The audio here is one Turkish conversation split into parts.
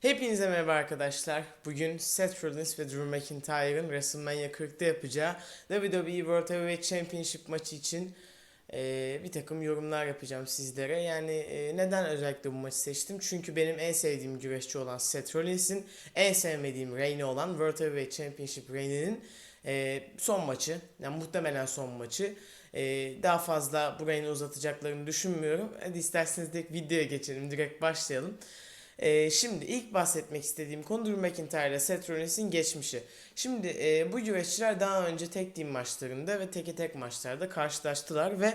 Hepinize merhaba arkadaşlar. Bugün Seth Rollins ve Drew McIntyre'ın WrestleMania 40'ta yapacağı WWE World Heavyweight Championship maçı için eee, bir takım yorumlar yapacağım sizlere. Yani eee, neden özellikle bu maçı seçtim? Çünkü benim en sevdiğim güreşçi olan Seth Rollins'in en sevmediğim reigni olan World Heavyweight Championship reigninin eee, son maçı. Yani muhtemelen son maçı. Eee, daha fazla bu reigni uzatacaklarını düşünmüyorum. Hadi isterseniz direkt videoya geçelim. Direkt başlayalım. Ee, şimdi ilk bahsetmek istediğim konu Drew McIntyre ile Seth Rollins'in geçmişi. Şimdi e, bu güreşçiler daha önce tek team maçlarında ve teke tek maçlarda karşılaştılar ve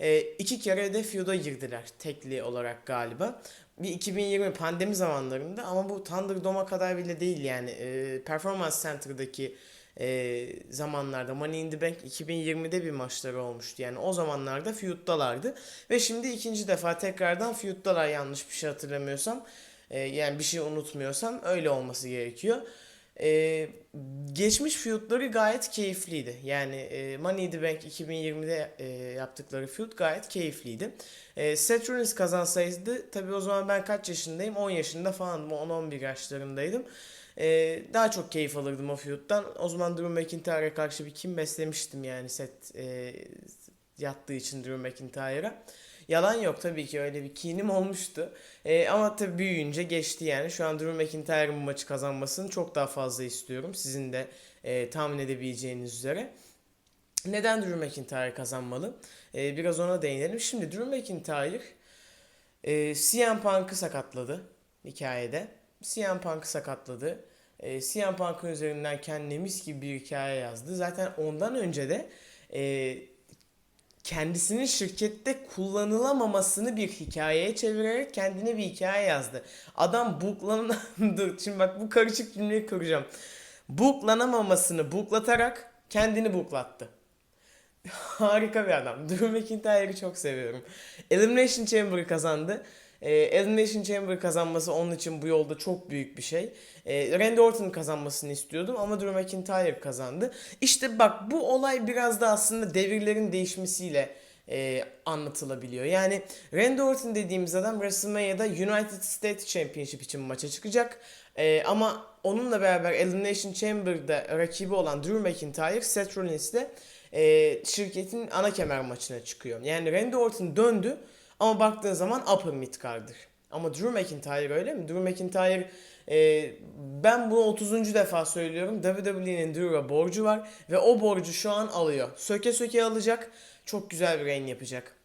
e, iki kere de feud'a girdiler tekli olarak galiba. Bir 2020 pandemi zamanlarında ama bu Thunderdome'a kadar bile değil yani e, Performance Center'daki e, zamanlarda Money in the Bank 2020'de bir maçları olmuştu. Yani o zamanlarda feud'dalardı ve şimdi ikinci defa tekrardan feud'dalar yanlış bir şey hatırlamıyorsam. E, yani bir şey unutmuyorsam öyle olması gerekiyor. E, geçmiş feud'ları gayet keyifliydi. Yani e, Money in the Bank 2020'de e, yaptıkları feud gayet keyifliydi. E, Seth Rollins kazansaydı tabii o zaman ben kaç yaşındayım? 10 yaşında falandım. 10-11 yaşlarındaydım. E, daha çok keyif alırdım o feud'dan. O zaman Drew McIntyre'a karşı bir kim beslemiştim yani Seth e, yattığı için Drew McIntyre'a. Yalan yok tabii ki öyle bir kinim olmuştu. Ee, ama tabii büyüyünce geçti yani. Şu an Drew McIntyre'ın maçı kazanmasını çok daha fazla istiyorum. Sizin de e, tahmin edebileceğiniz üzere. Neden Drew McIntyre kazanmalı? Ee, biraz ona değinelim. Şimdi Drew McIntyre e, CM Punk'ı sakatladı hikayede. CM Punk'ı sakatladı. E, CM Punk'ın üzerinden kendine mis gibi bir hikaye yazdı. Zaten ondan önce de e, kendisinin şirkette kullanılamamasını bir hikayeye çevirerek kendine bir hikaye yazdı. Adam. Dur şimdi bak bu karışık cümleyi kuracağım. Booklanamamasını booklatarak kendini booklattı. Harika bir adam. Drew McIntyre'ı çok seviyorum. Elimination Chamber'ı kazandı. Ee, Elimination Chamber kazanması onun için bu yolda çok büyük bir şey. Ee, Randy Orton'un kazanmasını istiyordum ama Drew McIntyre kazandı. İşte bak bu olay biraz da aslında devirlerin değişmesiyle e, anlatılabiliyor. Yani Randy Orton dediğimiz adam WrestleMania'da United States Championship için maça çıkacak. E, ama onunla beraber Elimination Chamber'da rakibi olan Drew McIntyre, Seth Rollins'le e, şirketin ana kemer maçına çıkıyor. Yani Randy Orton döndü ama baktığın zaman upper mid. Ama Drew McIntyre öyle mi? Drew McIntyre e, ben bunu 30. defa söylüyorum. WWE'nin Drew'a borcu var ve o borcu şu an alıyor. Söke söke alacak. Çok güzel bir reign yapacak.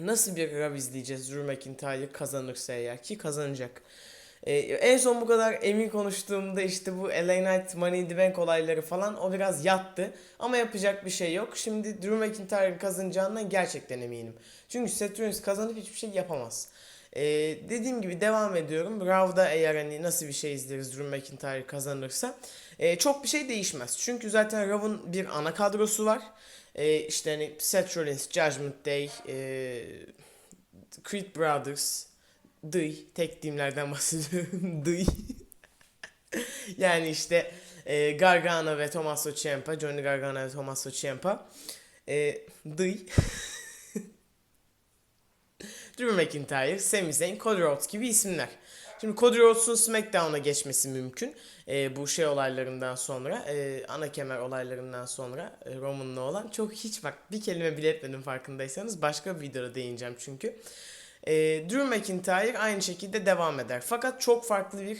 Nasıl bir Raw izleyeceğiz Drew McIntyre kazanırsa eğer ki kazanacak. Ee, en son bu kadar emin konuştuğumda işte bu LA Knight Money in the Bank olayları falan o biraz yattı. Ama yapacak bir şey yok. Şimdi Drew McIntyre'ın kazanacağından gerçekten eminim. Çünkü Seth Rollins kazanıp hiçbir şey yapamaz. Ee, dediğim gibi devam ediyorum. Raw'da eğer hani nasıl bir şey izleriz Drew McIntyre kazanırsa e, çok bir şey değişmez. Çünkü zaten Raw'ın bir ana kadrosu var. E, işte hani Seth Rollins, Judgment Day, e, Creed Brothers, Dıy, tek teamlerden bahsediyorum. Dıy. yani işte e, Gargano ve Tommaso Ciampa, Johnny Gargano ve Tommaso Ciampa. E, Dıy. Drew McIntyre, Sami Zayn, Cody Rhodes gibi isimler. Şimdi Cody Rhodes'un SmackDown'a geçmesi mümkün. E, bu şey olaylarından sonra, e, ana kemer olaylarından sonra e, Roman'la olan. Çok hiç bak bir kelime bile etmedim farkındaysanız. Başka bir videoda değineceğim çünkü. E, Drew McIntyre aynı şekilde devam eder. Fakat çok farklı bir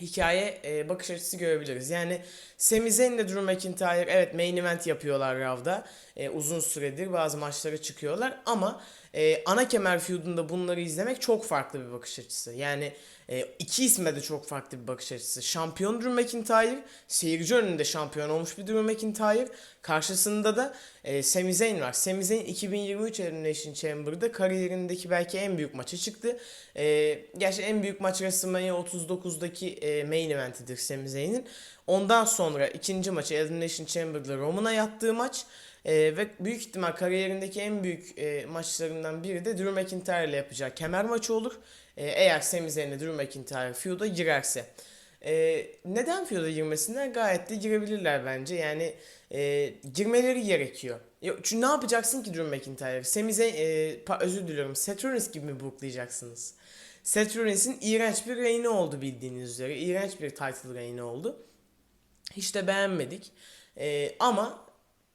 hikaye e, bakış açısı görebiliriz. Yani Sami Zayn ile Drew McIntyre evet main event yapıyorlar Raw'da. E, uzun süredir bazı maçlara çıkıyorlar ama e, ana kemer feud'unda bunları izlemek çok farklı bir bakış açısı. Yani e, iki isme de çok farklı bir bakış açısı. Şampiyon Drew McIntyre, seyirci önünde şampiyon olmuş bir Drew McIntyre. Karşısında da e, Sami Zayn var. Sami Zayn 2023 Elimination Chamber'da kariyerindeki belki en büyük maça çıktı. E, gerçi en büyük maç WrestleMania 39'daki e, main eventidir Sami Zayn'in. Ondan sonra ikinci maçı Elimination Chamber'da Roman'a yattığı maç. Ee, ve büyük ihtimal kariyerindeki en büyük e, maçlarından biri de Drew McIntyre ile yapacağı kemer maçı olur. Ee, eğer Sami Zayn ile Drew McIntyre feud'a girerse. Ee, neden feud'a girmesinler? Gayet de girebilirler bence. Yani e, girmeleri gerekiyor. Yok, çünkü ne yapacaksın ki Drew McIntyre? Sami Zayn, e, özür diliyorum. Seth Rollins gibi mi booklayacaksınız? Seth Rollins'in iğrenç bir reigni oldu bildiğiniz üzere. İğrenç bir title reigni oldu. Hiç de beğenmedik. E, ama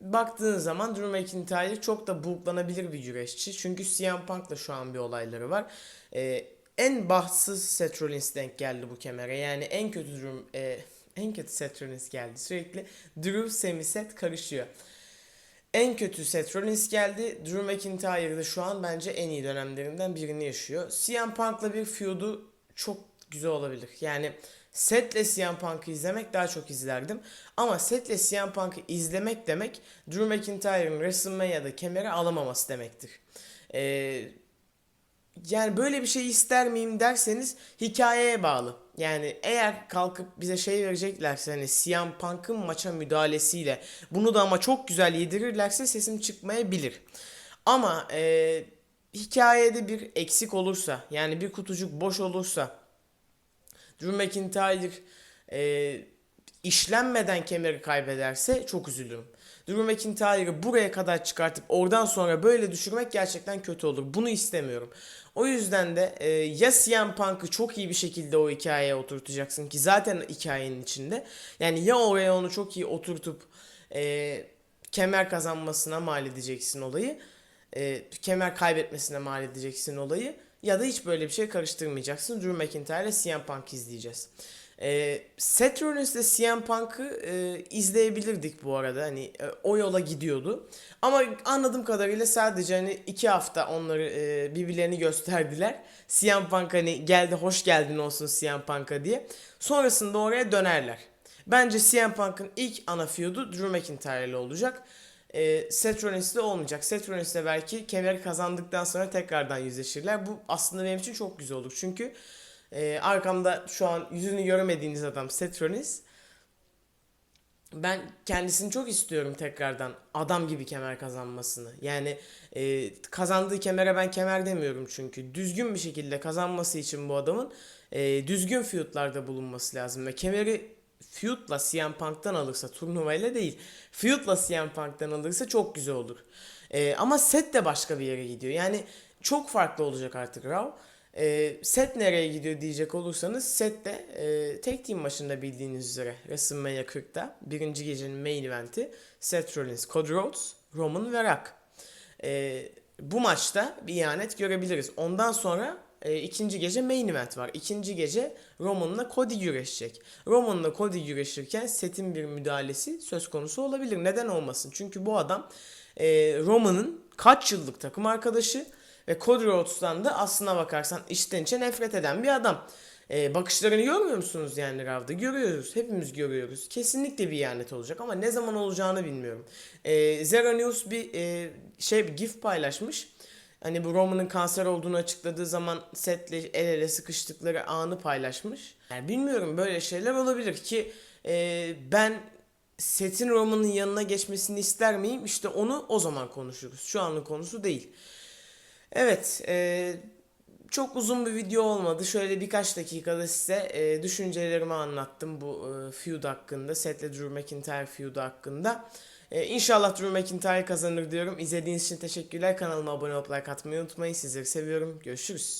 baktığın zaman Drew McIntyre çok da booklanabilir bir güreşçi. Çünkü CM Punk'la şu an bir olayları var. E, en bahtsız Seth Rollins denk geldi bu kemere. Yani en kötü Drew, e, en kötü Seth Rollins geldi. Sürekli Drew, Sami, Seth karışıyor. En kötü Seth Rollins geldi. Drew McIntyre de şu an bence en iyi dönemlerinden birini yaşıyor. CM Punk'la bir feud'u çok güzel olabilir. Yani Seth'le CM Punk'ı izlemek daha çok izlerdim. Ama Seth'le CM Punk'ı izlemek demek Drew McIntyre'ın WrestleMania'da kemeri alamaması demektir. Ee, yani böyle bir şey ister miyim derseniz hikayeye bağlı. Yani eğer kalkıp bize şey vereceklerse hani CM Punk'ın maça müdahalesiyle bunu da ama çok güzel yedirirlerse sesim çıkmayabilir. Ama e, hikayede bir eksik olursa yani bir kutucuk boş olursa Drew McIntyre e, işlenmeden kemeri kaybederse çok üzülürüm. Drew McIntyre'ı buraya kadar çıkartıp oradan sonra böyle düşürmek gerçekten kötü olur. Bunu istemiyorum. O yüzden de e, ya CM Punk'ı çok iyi bir şekilde o hikayeye oturtacaksın ki zaten hikayenin içinde. Yani ya oraya onu çok iyi oturtup e, kemer kazanmasına mal edeceksin olayı. E, kemer kaybetmesine mal edeceksin olayı. Ya da hiç böyle bir şey karıştırmayacaksın. Drew McIntyre ile CM Punk izleyeceğiz. E, Seth Rollins ile CM Punk'ı e, izleyebilirdik bu arada. Hani e, o yola gidiyordu. Ama anladığım kadarıyla sadece hani iki hafta onları e, birbirlerini gösterdiler. CM Punk hani geldi hoş geldin olsun CM Punk'a diye. Sonrasında oraya dönerler. Bence CM Punk'ın ilk ana feud'u Drew McIntyre ile olacak. E, Seth Rollins de olmayacak. Seth Rollins de belki kemeri kazandıktan sonra tekrardan yüzleşirler. Bu aslında benim için çok güzel olur. Çünkü e, arkamda şu an yüzünü göremediğiniz adam Seth Rollins. Ben kendisini çok istiyorum tekrardan adam gibi kemer kazanmasını. Yani e, kazandığı kemere ben kemer demiyorum çünkü. Düzgün bir şekilde kazanması için bu adamın e, düzgün feudlarda bulunması lazım. Ve kemeri feudla CM Punk'tan alırsa turnuvayla değil. Feudla CM Punk'tan alırsa çok güzel olur. E, ama set de başka bir yere gidiyor. Yani çok farklı olacak artık Raw. E, set nereye gidiyor diyecek olursanız set de e, tek team maçında bildiğiniz üzere WrestleMania 40'ta birinci gecenin main eventi Seth Rollins, Cody Rhodes, Roman ve Rock. E, bu maçta bir ihanet görebiliriz. Ondan sonra e, ikinci gece main event var. İkinci gece Roman'la Cody güreşecek. Roman'la Cody güreşirken Seth'in bir müdahalesi söz konusu olabilir. Neden olmasın? Çünkü bu adam e, Roman'ın kaç yıllık takım arkadaşı ve Cody Rhodes'tan da aslına bakarsan içten içe nefret eden bir adam. Ee, bakışlarını görmüyor musunuz yani Rav'da? Görüyoruz. Hepimiz görüyoruz. Kesinlikle bir ihanet olacak ama ne zaman olacağını bilmiyorum. Ee, Zero News bir e, şey bir gif paylaşmış. Hani bu Roman'ın kanser olduğunu açıkladığı zaman Seth'le el ele sıkıştıkları anı paylaşmış. Yani bilmiyorum böyle şeyler olabilir ki e, ben Seth'in Roman'ın yanına geçmesini ister miyim? İşte onu o zaman konuşuruz. Şu anın konusu değil. Evet, e, çok uzun bir video olmadı. Şöyle birkaç dakikada size e, düşüncelerimi anlattım bu e, feud hakkında. Seth'le Drew McIntyre feud'u hakkında. E, inşallah Drew McIntyre kazanır diyorum. İzlediğiniz için teşekkürler. Kanalıma abone olup like atmayı unutmayın. Sizleri seviyorum. Görüşürüz.